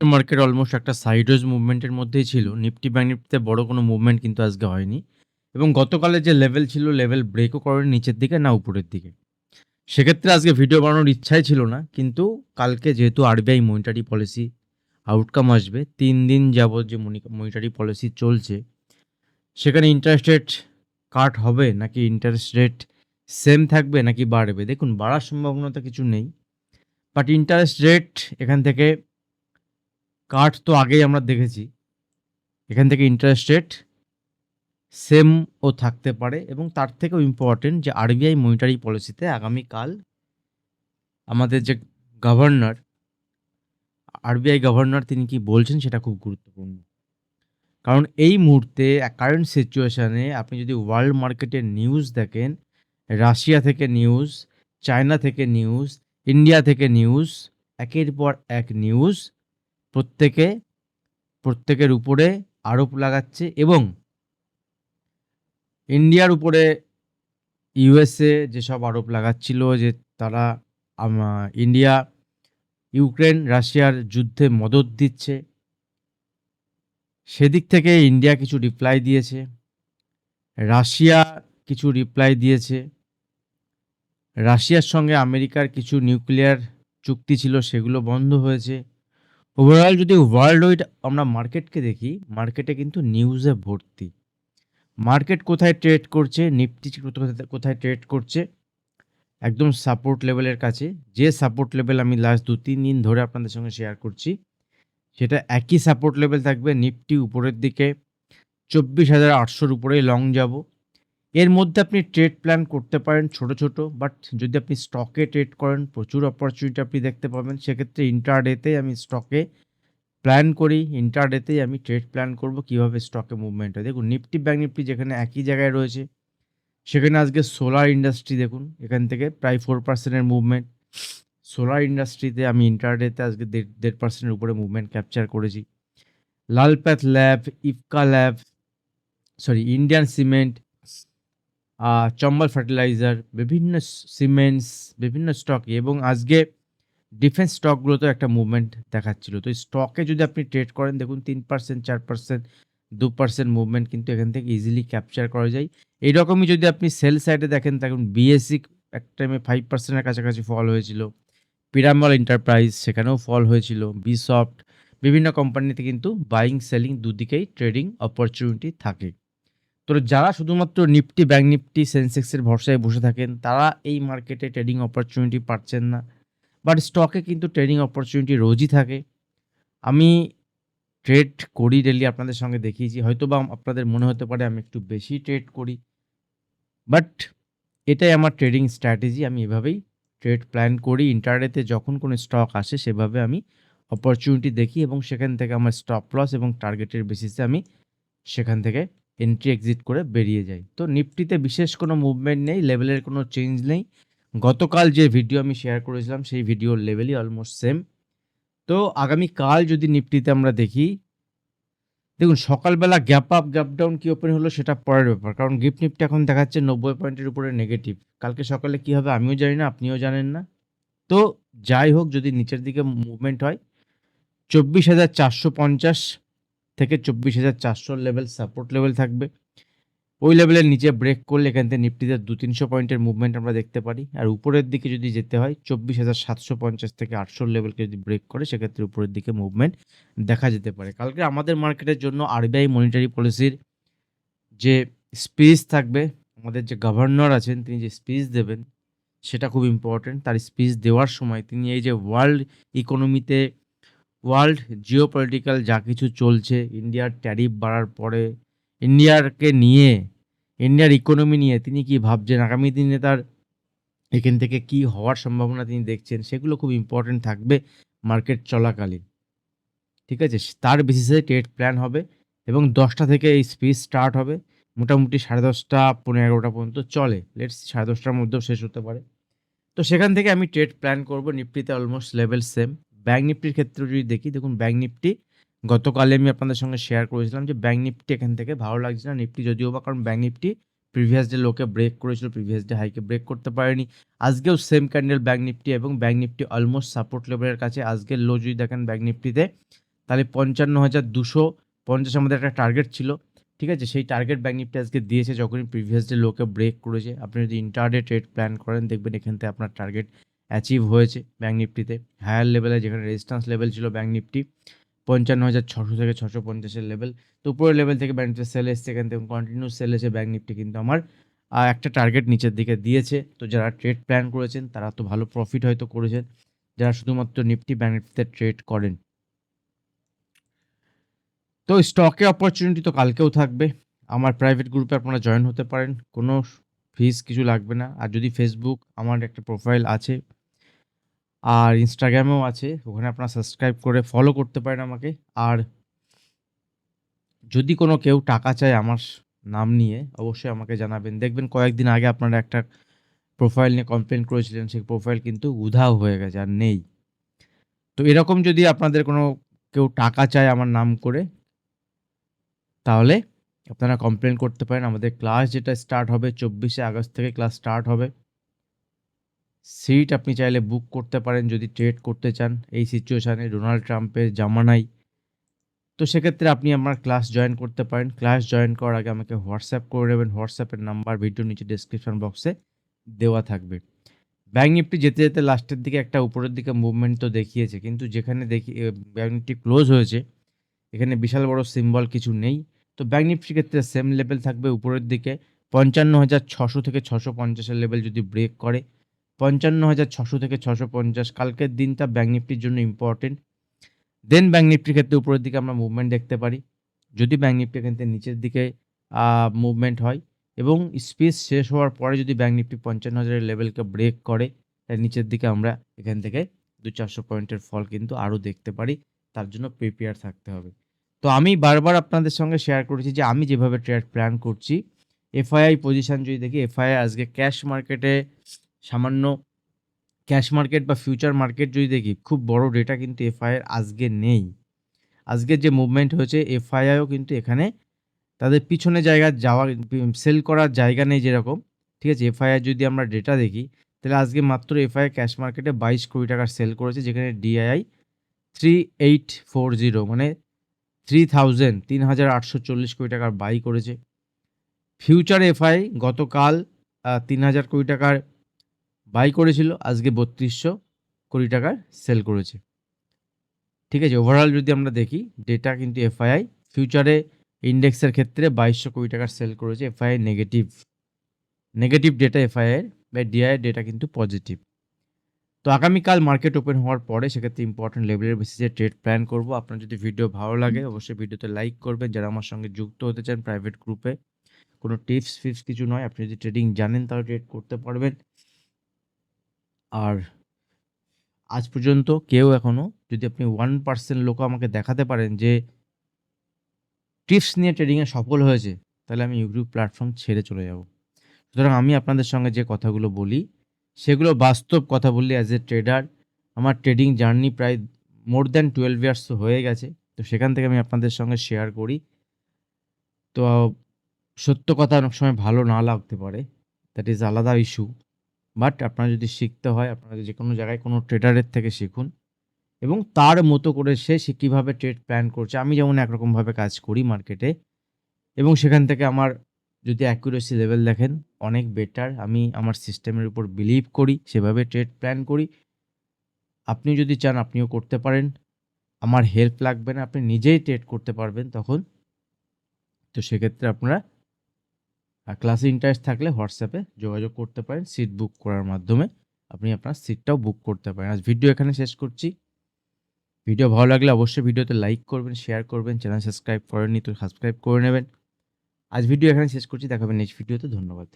Market almost একটা sideways মুভমেন্টের মধ্যেই ছিল। নিফটি ব্যাংক নিফটিতে বড় কোনো মুভমেন্ট কিন্তু আজকে হয়নি। এবং গতকালের যে লেভেল ছিল লেভেল ব্রেকও করেনি নিচের দিকে না উপরের দিকে। সেক্ষেত্রে আজকে ভিডিও বানানোর ইচ্ছাই ছিল না। কিন্তু কালকে যেহেতু আরবিআই মনিটারি পলিসি আউটকাম আসবে, তিন দিন যাবৎ যে মনি মনিটারি পলিসি চলছে, সেখানে ইন্টারেস্ট রেট কাট হবে নাকি ইন্টারেস্ট রেট সেম থাকবে নাকি বাড়বে? দেখুন বাড়ার সম্ভাবনা তো কিছু নেই। বাট ইন্টারেস্ট রেট এখান থেকে কাট তো আগেই আমরা দেখেছি। এখান থেকে ইন্টারেস্ট রেট সেমও থাকতে পারে এবং তার থেকেও ইম্পোর্টেন্ট যে আরবিআই মনিটারি পলিসিতে আগামীকাল আমাদের যে গভর্নর, আরবিআই গভর্নর তিনি কি বলছেন সেটা খুব গুরুত্বপূর্ণ। কারণ এই মুহূর্তে কারেন্ট সিচুয়েশানে আপনি যদি ওয়ার্ল্ড মার্কেটের নিউজ দেখেন, রাশিয়া থেকে নিউজ, চায়না থেকে নিউজ, ইন্ডিয়া থেকে নিউজ, একের পর এক নিউজ প্রত্যেকে, প্রত্যেকের উপরে আরোপ লাগাচ্ছে এবং ইন্ডিয়ার উপরে ইউএসএ যেসব আরোপ লাগাচ্ছিল যে তারা ইন্ডিয়া, ইউক্রেন, রাশিয়ার যুদ্ধে মদত দিচ্ছে। সেদিক থেকে ইন্ডিয়া কিছু রিপ্লাই দিয়েছে। রাশিয়া কিছু রিপ্লাই দিয়েছে। রাশিয়ার সঙ্গে আমেরিকার কিছু নিউক্লিয়ার চুক্তি ছিল সেগুলো বন্ধ হয়েছে। ওভারঅল যদি ওয়ার্ল্ড ওয়াইড আমরা মার্কেটকে দেখি, মার্কেটে কিন্তু নিউজে ভর্তি। মার্কেট কোথায় ট্রেড করছে, নিফটি কোথায় ট্রেড করছে, একদম সাপোর্ট লেভেলের কাছে। যে সাপোর্ট লেভেল আমি লাস্ট ২-৩ দিন ধরে আপনাদের সঙ্গে শেয়ার করছি, সেটা একই সাপোর্ট লেভেল থাকবে। নিফটি উপরের দিকে চব্বিশ হাজার আটশোর উপরেই লং যাব। এর মধ্যে আপনি ট্রেড প্ল্যান করতে পারেন ছোট, ছোট। বাট যদি আপনি স্টকে ট্রেড করেন প্রচুর অপরচুনিটি আপনি দেখতে পাবেন। সেক্ষেত্রে ইন্ট্রাডেতেই আমি স্টকে প্ল্যান করি। ইন্ট্রাডেতেই আমি ট্রেড প্ল্যান করব কীভাবে স্টকে মুভমেন্ট হয়। দেখুন নিফটি ব্যাংক নিফটি যেখানে একই জায়গায় রয়েছে, সেখানে আজকে সোলার ইন্ডাস্ট্রি দেখুন এখান থেকে প্রায় 4% এর মুভমেন্ট। সোলার ইন্ডাস্ট্রিতে আমি ইন্ট্রাডেতে আজকে দেড় দেড় পার্সেন্টের উপরে মুভমেন্ট ক্যাপচার করেছি। Lal path lab, Ipca lab, sorry Indian cement, Chambal fertiliser, বিভিন্ন সিমেন্টস, বিভিন্ন স্টকে এবং আজকে ডিফেন্স স্টকগুলোতেও একটা মুভমেন্ট দেখাচ্ছিল। তো স্টকে যদি আপনি ট্রেড করেন দেখুন ৩%, ৪%, ২% মুভমেন্ট কিন্তু এখান থেকে ইজিলি ক্যাপচার করা যায়। এইরকমই যদি আপনি সেল সাইডে দেখেন দেখুন বিএসসি এক টাইমে ফাইভ পার্সেন্টের কাছাকাছি ফল হয়েছিল। পিরামল এন্টারপ্রাইজ সেখানেও ফল হয়েছিল। বিসফট বিভিন্ন কোম্পানিতে কিন্তু বাইং সেলিং দুদিকেই ট্রেডিং অপরচুনিটি থাকে। তো যারা শুধুমাত্র নিফটি, ব্যাংক নিফটি, সেনসেক্স এর ভরসায় বসে থাকেন তারা এই মার্কেটে ট্রেডিং অপরচুনিটি পাচ্ছেন না। বাট স্টকে কিন্তু ট্রেডিং অপরচুনিটি রোজই থাকে। আমি ট্রেড করি ডেলি আপনাদের সঙ্গে দেখিয়েছি। হয়তো বা আপনাদের মনে হতে পারে আমি একটু বেশি ট্রেড করি। বাট এটাই আমার ট্রেডিং স্ট্র্যাটেজি। আমি এভাবেই ট্রেড প্ল্যান করি। ইন্টারনেটে যখন কোনো স্টক আসে সেভাবে আমি অপরচুনিটি দেখি এবং সেখান থেকে আমার স্টপ লস এবং টার্গেটের বেসিসে আমি সেখান থেকে এন্ট্রি এক্সিট করে বেরিয়ে যাই। তো নিফটিতে বিশেষ কোনো মুভমেন্ট নেই, লেভেলের কোনো চেঞ্জ নেই। গতকাল যে ভিডিও আমি শেয়ার করেছিলাম সেই ভিডিওর লেভেলই অলমোস্ট সেম। তো আগামীকাল যদি নিফটিতে আমরা দেখি, দেখুন সকালবেলা গ্যাপ আপ, গ্যাপ ডাউন কি ওপেন হলো সেটা পরের ব্যাপার। কারণ গিফট নিফটি এখন দেখাচ্ছে ৯০ পয়েন্টের উপরে নেগেটিভ। কালকে সকালে কি হবে আমিও জানি না, আপনিও জানেন না। তো যাই হোক যদি নিচের দিকে মুভমেন্ট হয় ২৪,৪৫০ থেকে ২৪,৪০০ লেভেল সাপোর্ট লেভেল থাকবে। ওই লেভেলের নিচে ব্রেক করলে এখান থেকে নিফটিতে দু তিনশো পয়েন্টের মুভমেন্ট আমরা দেখতে পারি। আর উপরের দিকে যদি যেতে হয় ২৪,৭৫০ থেকে ৮০০ লেভেলকে যদি ব্রেক করে সেক্ষেত্রে উপরের দিকে মুভমেন্ট দেখা যেতে পারে। কালকে আমাদের মার্কেটের জন্য আরবিআই মনিটারি পলিসির যে স্পিচ থাকবে, আমাদের যে গভর্নর আছেন তিনি যে স্পিচ দেবেন সেটা খুব ইম্পোর্টেন্ট। তার স্পিচ দেওয়ার সময় তিনি এই যে ওয়ার্ল্ড ইকোনমিতে ওয়ার্ল্ড জিওপলিটিক্যাল যা কিছু চলছে, ইন্ডিয়ার ট্যারিফ বাড়ার পরে ইন্ডিয়াকে নিয়ে, ইন্ডিয়ার ইকোনমি নিয়ে তিনি কি ভাবছেন, আগামী দিনে তার এখান থেকে কি হওয়ার সম্ভাবনা তিনি দেখছেন সেগুলো খুব ইম্পোর্টেন্ট থাকবে মার্কেট চলাকালীন। ঠিক আছে? তার বেসিসে ট্রেড প্ল্যান হবে এবং ১০টা থেকে এই স্পিচ স্টার্ট হবে। মোটামুটি ১০:৩০ পৌনে ১১টা পর্যন্ত চলে। লেটস সাড়ে দশটার মধ্যেও শেষ হতে পারে। তো সেখান থেকে আমি ট্রেড প্ল্যান করব। নিফটিতে অলমোস্ট লেভেল সেম। ব্যাংক নিফটির ক্ষেত্রেও যদি দেখি দেখুন ব্যাংক নিফটি গতকালে আমি আপনাদের সঙ্গে শেয়ার করেছিলাম যে ব্যাংক নিফটি এখান থেকে ভালো লাগছে না। নিফটি যদিও বা কারণ ব্যাংক নিফটি প্রিভিয়াস ডে লোকে ব্রেক করেছিল, প্রিভিয়াস ডে হাইকে ব্রেক করতে পারেনি। আজকেও সেম ক্যান্ডেল ব্যাংক নিফটি এবং ব্যাংক নিফটি অলমোস্ট সাপোর্ট লেভেলের কাছে। আজকের লো যদি দেখেন ব্যাংক নিফটিতে তাহলে পঞ্চান্ন হাজার দুশো পঞ্চাশ আমাদের একটা টার্গেট ছিল ঠিক আছে সেই টার্গেট ব্যাঙ্ক নিফটি আজকে দিয়েছে যখনই প্রিভিয়াস ডে লোকে ব্রেক করেছে আপনি যদি ইন্টারডে ট্রেড প্ল্যান করেন দেখবেন এখান থেকে আপনার টার্গেট অ্যাচিভ হয়েছে ব্যাঙ্ক নিফটিতে হায়ার লেভেলে যেখানে রেজিস্ট্যান্স লেভেল ছিল ব্যাঙ্ক নিফটি পঞ্চান্ন হাজার ছশো থেকে ছশো পঞ্চাশের লেভেল তো উপরের লেভেল থেকে ব্যাঙ্ক নিফটি সেল এসছে, এখান থেকে কন্টিনিউ সেল এসে ব্যাঙ্ক নিফটি কিন্তু আমার একটা টার্গেট নিচের দিকে দিয়েছে। তো যারা ট্রেড প্ল্যান করেছেন, তারা তো ভালো প্রফিট হয়তো করেছেন। যারা শুধুমাত্র নিফটি ব্যাঙ্ক নিফটিতে ট্রেড করেন। তো স্টকে অপরচুনিটি তো কালকেও থাকবে। আমার প্রাইভেট গ্রুপে আপনারা জয়েন হতে পারেন। কোনো ফিস কিছু লাগবে না। আর যদি ফেসবুক আমার একটা প্রোফাইল আছে আর ইনস্টাগ্রামেও আছে, ওখানে আপনারা সাবস্ক্রাইব করে ফলো করতে পারেন আমাকে। আর যদি কোনো কেউ টাকা চায় আমার নাম নিয়ে, অবশ্যই আমাকে জানাবেন। দেখবেন কয়েকদিন আগে আপনারা একটা প্রোফাইল নিয়ে কমপ্লেন করেছিলেন, সেই প্রোফাইল কিন্তু উধাও হয়ে গেছে, আর নেই। তো এরকম যদি আপনাদের কোনো কেউ টাকা চায় আমার নাম করে, তাহলে আপনারা কমপ্লেন করতে পারেন। আমাদের ক্লাস যেটা স্টার্ট হবে, চব্বিশে আগস্ট থেকে ক্লাস স্টার্ট হবে। সিট আপনি চাইলে বুক করতে পারেন যদি ট্রেড করতে চান। এই সিচুয়েশানে ডোনাল্ড ট্রাম্পের জামানায়। তো সেক্ষেত্রে আপনি আমার ক্লাস জয়েন করতে পারেন। ক্লাস জয়েন করার আগে আমাকে হোয়াটসঅ্যাপ করে নেবেন। হোয়াটসঅ্যাপের নাম্বার ভিডিও নিচে ডিসক্রিপশন বক্সে দেওয়া থাকবে। ব্যাঙ্ক নিফটি যেতে যেতে লাস্টের দিকে একটা উপরের দিকে মুভমেন্ট তো দেখিয়েছে। কিন্তু যেখানে দেখি ব্যাঙ্ক নিফটি ক্লোজ হয়েছে, এখানে বিশাল বড় সিম্বল কিছু নেই। তো ব্যাঙ্ক নিফটির ক্ষেত্রে সেম লেভেল থাকবে উপরের দিকে। পঞ্চান্ন হাজার ছশো থেকে ছশো পঞ্চাশের লেভেল যদি ব্রেক করে পঞ্চান্ন হাজার ছশো থেকে ছশো পঞ্চাশ। কালকের দিনটা ব্যাঙ্ক নিফটির জন্য ইম্পর্টেন্ট দেন ব্যাঙ্ক নিফটির ক্ষেত্রে উপরের দিকে আমরা মুভমেন্ট দেখতে পারি। যদি ব্যাঙ্ক নিফটি এখান থেকে নিচের দিকে মুভমেন্ট হয় এবং স্পেস শেষ হওয়ার পরে যদি ব্যাঙ্ক নিফটি পঞ্চান্ন হাজারের লেভেলকে ব্রেক করে, তাহলে নিচের দিকে আমরা এখান থেকে দু চারশো পয়েন্টের ফল কিন্তু আরও দেখতে পারি। তার জন্য প্রিপেয়ার থাকতে হবে। তো আমি বারবার আপনাদের সঙ্গে শেয়ার করেছি যে আমি যেভাবে ট্রেড প্ল্যান করছি এফআইআই পজিশান যদি দেখি এফআইআই আজকে ক্যাশ মার্কেটে সামান্য ক্যাশ মার্কেট বা ফিউচার মার্কেট যদি দেখি, খুব বড় ডেটা কিন্তু এফআইআর আজকে নেই। আজকের যে মুভমেন্ট হয়েছে এফআইআইও কিন্তু এখানে তাদের পিছনে জায়গা যাওয়া সেল করার জায়গা নেই যেরকম। ঠিক আছে এফআইআর যদি আমরা ডেটা দেখি, তাহলে আজকে মাত্র এফআইআর ক্যাশ মার্কেটে বাইশ কোটি টাকার সেল করেছে, যেখানে DII three eight four zero মানে থ্রি থাউজেন্ড তিন হাজার আটশো চল্লিশ কোটি টাকার বাই করেছে। ফিউচার এফআই গতকাল তিন হাজার কোটি টাকার বাই করেছিল, আজকে বত্রিশশো কোটি টাকার সেল করেছে। ঠিক আছে ওভারঅল যদি আমরা দেখি ডেটা কিন্তু এফআইআই ফিউচারে ইন্ডেক্সের ক্ষেত্রে বাইশশো কোটি টাকার সেল করেছে FII negative negative data FII বা ডিআই ডেটা কিন্তু পজিটিভ তো আগামীকাল মার্কেট ওপেন হওয়ার পরে সেক্ষেত্রে ইম্পর্টেন্ট লেভেলের বেসিসে ট্রেড প্ল্যান করব। আপনার যদি ভিডিও ভালো লাগে, অবশ্যই ভিডিওতে লাইক করবেন। যারা আমার সঙ্গে যুক্ত হতে চান প্রাইভেট গ্রুপে কোনো টিপস ফিপস কিছু নয়। আপনি যদি ট্রেডিং জানেন, তাহলে ট্রেড করতে পারবেন। আর আজ পর্যন্ত কেউ এখনও যদি আপনি ওয়ান পার্সেন্ট লোক আমাকে দেখাতে পারেন যে টিপস নিয়ে ট্রেডিংয়ে সফল হয়েছে, তাহলে আমি ইউটিউব প্ল্যাটফর্ম ছেড়ে চলে যাব। সুতরাং আমি আপনাদের সঙ্গে যে কথাগুলো বলি, সেগুলো বাস্তব কথা বললি অ্যাজ এ ট্রেডার আমার ট্রেডিং জার্নি প্রায় মোর দ্যান টুয়েলভ ইয়ার্স তো হয়ে গেছে, তো সেখান থেকে আমি আপনাদের সঙ্গে শেয়ার করি। তো সত্য কথা অনেক সময় ভালো না লাগতে পারে দ্যাট ইজ আলাদা ইস্যু বাট আপনার যদি শিখতে হয়, আপনারা যে কোনো জায়গায় কোনো ট্রেডারের থেকে শিখুন এবং তার মতো করে সে সে কীভাবে ট্রেড প্ল্যান করছে, আমি যেমন একরকমভাবে কাজ করি মার্কেটে এবং সেখান থেকে আমার যদি অ্যাকুরেসি লেভেল দেখেন, অনেক বেটার আমি আমার সিস্টেমের উপর বিলিভ করি, সেভাবে ট্রেড প্ল্যান করি। আপনি যদি চান, আপনিও করতে পারেন। আমার হেল্প লাগবে না, আপনি নিজেই ট্রেড করতে পারবেন তখন। তো সেক্ষেত্রে আপনারা ক্লাসে ইন্টারেস্ট থাকলে হোয়াটসঅ্যাপে যোগাযোগ করতে পারেন সিট বুক করার মাধ্যমে। আপনি আপনার সিটটাও বুক করতে পারেন। আজ ভিডিও এখানে শেষ করছি। ভিডিও ভালো লাগলে অবশ্যই ভিডিওতে লাইক করবেন শেয়ার করবেন চ্যানেল সাবস্ক্রাইব করেননি তো সাবস্ক্রাইব করে নেবেন। আজ ভিডিও এখানে শেষ করছি। দেখাবেন নেক্সট ভিডিওতে ধন্যবাদ।